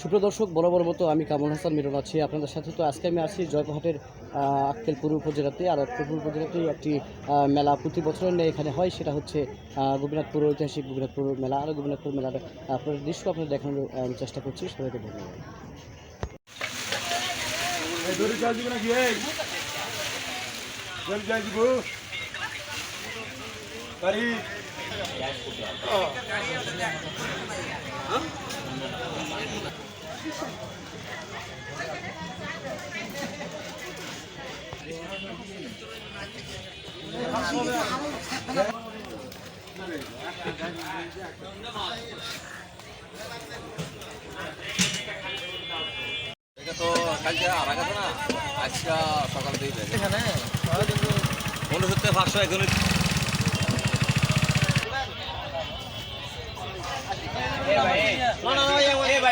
সুপ্রিয় দর্শক বড় বড় মতো আমি কামরুল হাসান মিরন আছি। আপনাদের সাথে তো আজকে আমি আছি জয়পুরহাটের আহ, আক্কেলপুর উপজেলাতে। আর আক্কেলপুর উপজেলাতে একটি মেলা প্রতি বছরের ন্যায় এখানে হয়। সেটা হচ্ছে গোপীনাথপুর ঐতিহাসিক গোপীনাথপুর মেলা। আর গোপীনাথপুর মেলার আপনার দৃশ্য আপনাদের দেখানোর চেষ্টা করছি। সবাইকে ধন্যবাদ। এটা তো কালকে আর আগে না? আজকে সকাল থেকে এখানে? মনে হচ্ছে পাঁচশো এখন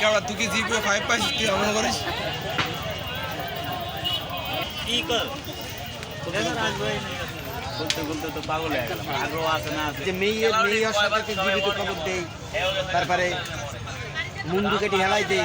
কেওড়া তুই কি ফাইভ পাইছিস? তুই এমন করিস? বলতে বলতে তো পাগল হয়ে আগ্রহ আছে না আছে যে মেয়ের মেয়ের সাথে জীবিত খবর দেই। তারপরে মুন্ডু কেটে হেলাই দেই।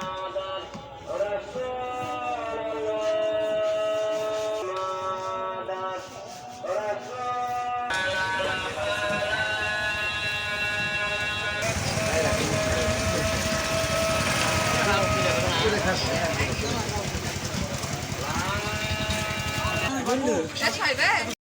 Bed.